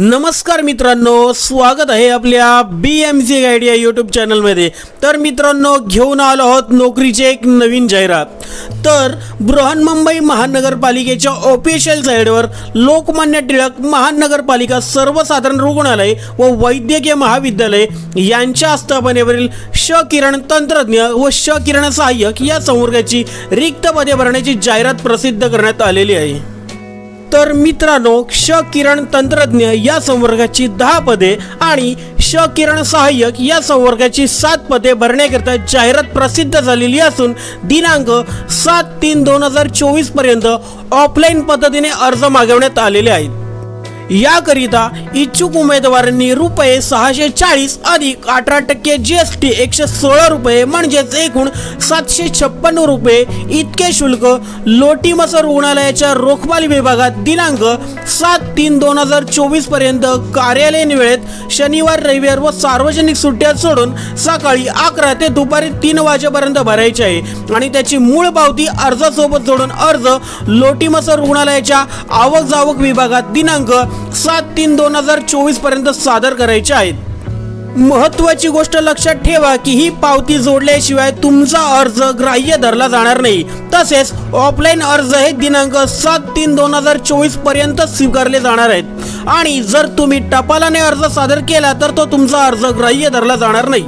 नमस्कार मित्रांनो स्वागत आहे आपल्या बी एम सी गाईड या यूट्यूब चॅनलमध्ये तर मित्रांनो घेऊन आलो आहोत नोकरीची एक नवीन जाहिरात. तर बृहन्मुंबई महानगरपालिकेच्या ऑफिशियल साईडवर लोकमान्य टिळक महानगरपालिका सर्वसाधारण रुग्णालय व वैद्यकीय महाविद्यालय यांच्या आस्थापनेवरील श किरण तंत्रज्ञ व श किरण सहाय्यक या संवर्गाची रिक्त पदे भरण्याची जाहिरात प्रसिद्ध करण्यात आलेली आहे. तर मित्रांनो क्ष किरण तंत्रज्ञ या संवर्गाची दहा पदे आणि क्ष किरण सहाय्यक या संवर्गाची सात पदे भरण्याकरिता जाहिरात प्रसिद्ध झालेली असून दिनांक सात तीन दोन हजार चोवीसपर्यंत ऑफलाईन पद्धतीने अर्ज मागवण्यात आलेले आहेत. याकरिता इच्छुक उमेदवारांनी रुपये सहाशे चाळीस अधिक अठरा टक्के जी एस टी एकशे सोळा रुपये म्हणजेच एकूण सातशे छप्पन्न रुपये इतके शुल्क लोटीमस रुग्णालयाच्या रोखबाल विभागात दिनांक सात तीन दोन हजार चोवीसपर्यंत कार्यालयीन वेळेत शनिवार रविवार व सार्वजनिक सुट्ट्या सोडून सकाळी अकरा ते दुपारी तीन वाजेपर्यंत भरायचे आहे. आणि त्याची मूळ पावती अर्जासोबत जोडून अर्ज लोटीमस रुग्णालयाच्या आवक जावक विभागात दिनांक सात तीन दोन हजार चोवीसपर्यंत सादर करायचे आहेत. महत्वाची गोष्ट लक्षात ठेवा की ही पावती जोडल्याशिवाय तुमचा अर्ज ग्राह्य धरला जाणार नाही. तसेच ऑफलाईन अर्ज हे दिनांक सात तीन दोन हजार चोवीसपर्यंत स्वीकारले जाणार आहेत. आणि जर तुम्ही टपालाने अर्ज सादर केला तर तो तुमचा अर्ज ग्राह्य धरला जाणार नाही.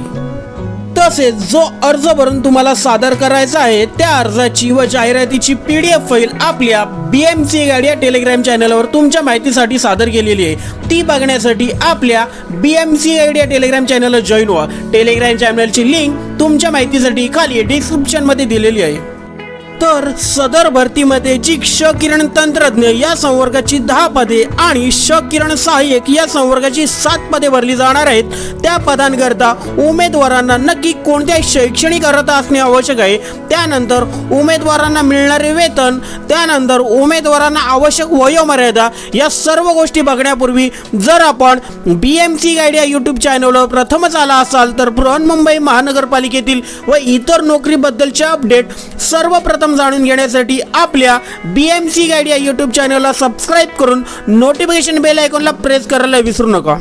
तसेच जो अर्ज भरून तुम्हाला सादर करायचा आहे त्या अर्जाची व जाहिरातीची पी डी एफ फाईल आपल्या बी एम सी गाडी या टेलिग्राम चॅनलवर तुमच्या माहितीसाठी सादर केलेली आहे. ती बघण्यासाठी आपल्या बी एम सी गाडी या टेलिग्राम चॅनलला जॉईन व्हा. टेलिग्राम चॅनलची लिंक तुमच्या माहितीसाठी खाली डिस्क्रिप्शनमध्ये दिलेली आहे. तर सदर भरतीमध्ये जी क्ष किरण तंत्रज्ञ या संवर्गाची दहा पदे आणि क्ष किरण सहाय्यक या संवर्गाची सात पदे भरली जाणार आहेत. त्या पदांकरता उमेदवारांना नक्की कोणत्या शैक्षणिक अर्हता असणे आवश्यक आहे. त्यानंतर उमेदवारांना मिळणारे वेतन त्यानंतर उमेदवारांना आवश्यक वयोमर्यादा या सर्व गोष्टी बघण्यापूर्वी जर आपण बी एम सी गाईड या यूट्यूब चॅनलवर प्रथमच आला असाल तर बृहन्मुंबई महानगरपालिकेतील व इतर नोकरीबद्दलचे अपडेट सर्वप्रथम जाणून घेण्यासाठी आपल्या बी एम सी गाईड या यूट्यूब चॅनलला सबस्क्राईब करून नोटिफिकेशन बेल आयकॉनला प्रेस करायला विसरू नका.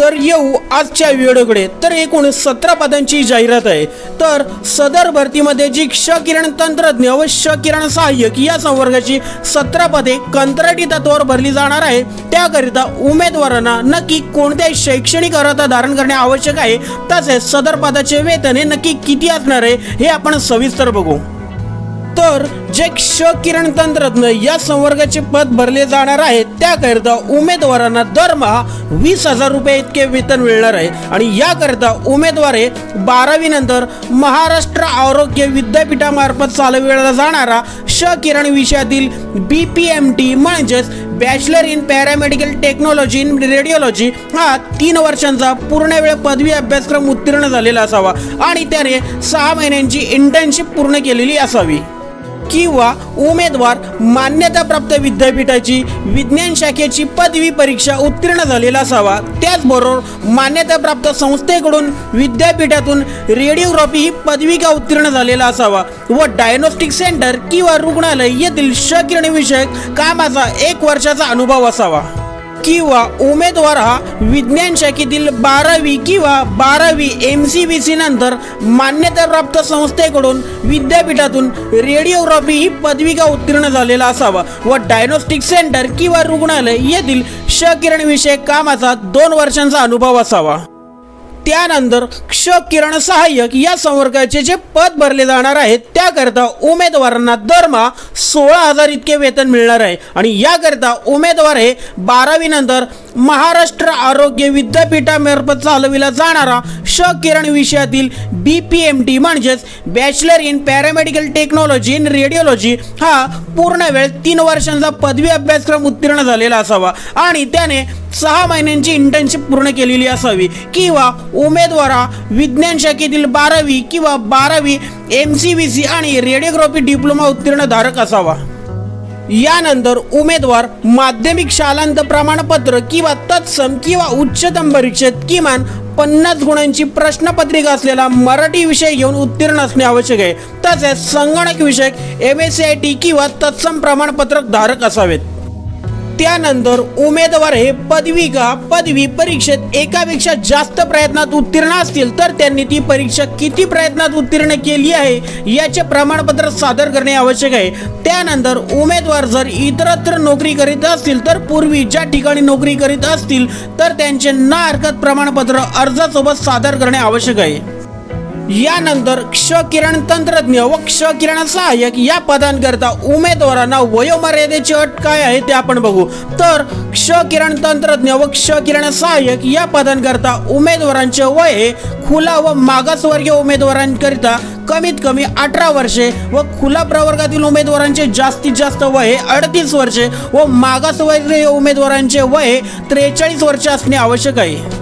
तर येऊ आजच्या व्हिडिओकडे. तर एकूण सतरा पदांची जाहिरात आहे. तर सदर भरतीमध्ये जी क्ष किरण तंत्रज्ञ व क्ष किरण सहाय्यक या संवर्गाची सतरा पदे कंत्राटी तत्वावर भरली जाणार आहे. त्याकरिता उमेदवारांना नक्की कोणत्या शैक्षणिक अर्हता धारण करणे आवश्यक आहे. तसेच सदर पदाचे वेतन हे नक्की किती असणार आहे हे आपण सविस्तर बघू. तर जे क्ष किरण तंत्रज्ञ या संवर्गाचे पद भरले जाणार आहे त्याकरिता उमेदवारांना दरमहा वीस हजार रुपये इतके वेतन मिळणार आहे. आणि याकरिता उमेदवारे बारावीनंतर बारावी नंतर महाराष्ट्र आरोग्य विद्यापीठामार्फत चालविला जाणारा क्ष किरण विषयातील बी पी एम टी म्हणजेच bachelor in paramedical technology in radiology हा तीन वर्षांचा पूर्ण वेळ पदवी अभ्यासक्रम उत्तीर्ण झालेला असावा. आणि त्याने सहा महिन्यांची इंटर्नशिप पूर्ण केलेली असावी. किंवा उमेदवार मान्यताप्राप्त विद्यापीठाची विज्ञान शाखेची पदवी परीक्षा उत्तीर्ण झालेला असावा. त्याचबरोबर मान्यताप्राप्त संस्थेकडून विद्यापीठातून रेडिओग्राफी ही पदविका उत्तीर्ण झालेला असावा व डायग्नोस्टिक सेंटर किंवा रुग्णालय येथील शकिरण विषयक कामाचा एक वर्षाचा अनुभव असावा. किंवा उमेदवार हा विज्ञान शाखेतील बारावी किंवा बारावी एम सी बी सी नंतर मान्यताप्राप्त संस्थेकडून विद्यापीठातून रेडिओग्राफी ही पदविका उत्तीर्ण झालेला असावा व डायग्नोस्टिक सेंटर किंवा रुग्णालय येथील श किरण विषयक कामाचा दोन वर्षांचा अनुभव असावा. त्यानंतर क्ष किरण सहाय्यक या संवर्गाचे जे पद भरले जाणार आहेत त्याकरता उमेदवारांना दरमहा सोळा हजार इतके वेतन मिळणार आहे. आणि याकरता उमेदवार हे बारावीनंतर महाराष्ट्र आरोग्य विद्यापीठामार्फत चालविला जाणारा श किरण विषयातील बी पी एम टी म्हणजेच bachelor in paramedical technology in radiology हा पूर्ण वेळ तीन वर्षांचा पदवी अभ्यासक्रम उत्तीर्ण झालेला असावा. आणि त्याने सहा महिन्यांची इंटर्नशिप पूर्ण केलेली असावी. किंवा उमेदवारा विज्ञान शाखेतील बारावी किंवा बारावी एम सी बी सी आणि रेडिओग्राफी डिप्लोमा उत्तीर्ण धारक असावा. यानंतर उमेदवार माध्यमिक शालांत प्रमाणपत्र किंवा तत्सम किंवा उच्चतम परीक्षेत किमान पन्नास गुणांची प्रश्नपत्रिका असलेला मराठी विषय घेऊन उत्तीर्ण असणे आवश्यक आहे. तसेच संगणक विषयक M S C I T किंवा तत्सम प्रमाणपत्रक धारक असावेत. त्यानंतर उमेदवार हे पदवी का पदवी परीक्षेत एकापेक्षा जास्त प्रयत्नात उत्तीर्ण असतील तर त्यांनी ती परीक्षा किती प्रयत्नात उत्तीर्ण केली आहे याचे प्रमाणपत्र सादर करणे आवश्यक आहे. त्यानंतर उमेदवार जर इतरत्र नोकरी करीत असतील तर पूर्वी ज्या ठिकाणी नोकरी करीत असतील तर त्यांचे ना हरकत प्रमाणपत्र अर्जासोबत सादर करणे आवश्यक आहे. यानंतर क्ष किरण तंत्रज्ञ व क्ष किरण सहाय्यक या पदांकरता उमेदवारांना वयोमर्यादेची अट काय आहे ते आपण बघू. तर क्ष किरण तंत्रज्ञ व क्ष किरण सहाय्यक या पदांकरता उमेदवारांचे वय खुला व मागासवर्गीय उमेदवारांकरिता कमीत कमी अठरा वर्षे व खुला प्रवर्गातील उमेदवारांचे जास्तीत जास्त वय अडतीस वर्षे व मागासवर्गीय उमेदवारांचे वय त्रेचाळीस वर्षे असणे आवश्यक आहे.